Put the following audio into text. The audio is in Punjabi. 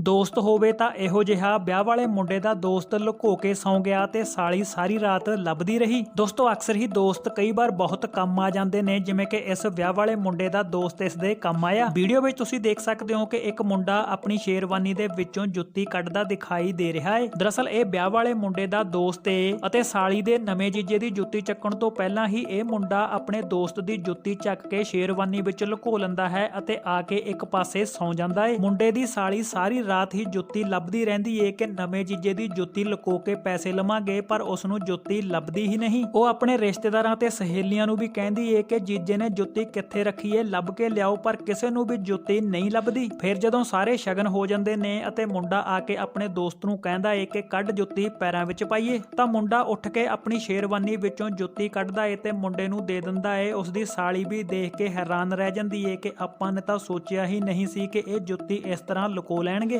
ਦੋਸਤ ਹੋਵੇ ਤਾਂ ਇਹੋ ਜਿਹਾ ਵਿਆਹ ਵਾਲੇ ਮੁੰਡੇ ਦਾ ਦੋਸਤ ਲੁਕੋ ਕੇ ਸੌਂ ਗਿਆ ਤੇ ਸਾਲੀ ਸਾਰੀ ਰਾਤ ਲੱਭਦੀ ਰਹੀ। ਦੋਸਤੋ, ਅਕਸਰ ਹੀ ਦੋਸਤ ਕਈ ਵਾਰ ਬਹੁਤ ਕੰਮ ਆ ਜਾਂਦੇ ਨੇ, ਜਿਵੇਂ ਕਿ ਇਸ ਵਿਆਹ ਵਾਲੇ ਮੁੰਡੇ ਦਾ ਦੋਸਤ ਇਸ ਦੇ ਕੰਮ ਆਇਆ। ਵੀਡੀਓ ਵਿੱਚ ਤੁਸੀਂ ਦੇਖ ਸਕਦੇ ਹੋ ਕਿ ਇੱਕ ਮੁੰਡਾ ਆਪਣੀ ਸ਼ੇਰਵਾਨੀ ਦੇ ਵਿੱਚੋਂ ਜੁੱਤੀ ਕੱਢਦਾ ਦਿਖਾਈ ਦੇ ਰਿਹਾ ਹੈ। ਦਰਅਸਲ, ਇਹ ਵਿਆਹ ਵਾਲੇ ਮੁੰਡੇ ਦਾ ਦੋਸਤ ਏ ਅਤੇ ਸਾਲੀ ਦੇ ਨਵੇਂ ਜੀਜੇ ਦੀ ਜੁੱਤੀ ਚੱਕਣ ਤੋਂ ਪਹਿਲਾਂ ਹੀ ਇਹ ਮੁੰਡਾ ਆਪਣੇ ਦੋਸਤ ਦੀ ਜੁੱਤੀ ਚੱਕ ਕੇ ਸ਼ੇਰਵਾਨੀ ਵਿੱਚ ਲੁਕੋ ਲੈਂਦਾ ਹੈ ਅਤੇ ਆ ਕੇ ਇੱਕ ਪਾਸੇ ਸੌਂ ਜਾਂਦਾ ਏ। ਮੁੰਡੇ ਦੀ ਸਾਲੀ ਸਾਰੀ ਰਾਤ ਹੀ ਜੁੱਤੀ ਲੱਭਦੀ ਰਹਿੰਦੀ ਏ ਕਿ ਨਵੇਂ ਜੀਜੇ ਦੀ ਜੁੱਤੀ ਲੁਕੋ ਕੇ ਪੈਸੇ ਲਵਾਂਗੇ, ਪਰ ਉਸ ਨੂੰ ਜੁੱਤੀ ਲੱਭਦੀ ਹੀ ਨਹੀਂ। ਉਹ ਆਪਣੇ ਰਿਸ਼ਤੇਦਾਰਾਂ ਤੇ ਸਹੇਲੀਆਂ ਨੂੰ ਵੀ ਕਹਿੰਦੀ ਏ ਕਿ ਜੀਜੇ ਨੇ ਜੁੱਤੀ ਕਿੱਥੇ ਰੱਖੀ ਏ, ਲੱਭ ਕੇ ਲਿਆਓ, ਪਰ ਕਿਸੇ ਨੂੰ ਵੀ ਜੁੱਤੀ ਨਹੀਂ ਲੱਭਦੀ। ਫਿਰ ਜਦੋਂ ਸਾਰੇ ਸ਼ਗਨ ਹੋ ਜਾਂਦੇ ਨੇ ਅਤੇ ਮੁੰਡਾ ਆ ਕੇ ਆਪਣੇ ਦੋਸਤ ਨੂੰ ਕਹਿੰਦਾ ਏ ਕਿ ਕੱਢ ਜੁੱਤੀ ਪੈਰਾਂ ਵਿੱਚ ਪਾਈਏ, ਤਾਂ ਮੁੰਡਾ ਉੱਠ ਕੇ ਆਪਣੀ ਸ਼ੇਰਵਾਨੀ ਵਿੱਚੋਂ ਜੁੱਤੀ ਕੱਢਦਾ ਏ ਤੇ ਮੁੰਡੇ ਨੂੰ ਦੇ ਦਿੰਦਾ ਏ। ਉਸ ਦੀ ਸਾਲੀ ਵੀ ਦੇਖ ਕੇ ਹੈਰਾਨ ਰਹਿ ਜਾਂਦੀ ਏ ਕਿ ਆਪਾਂ ਨੇ ਤਾਂ ਸੋਚਿਆ ਹੀ ਨਹੀਂ ਸੀ ਕਿ ਇਹ ਜੁੱਤੀ ਇਸ ਤਰ੍ਹਾਂ ਲੁਕੋ ਲੈਣਗੇ।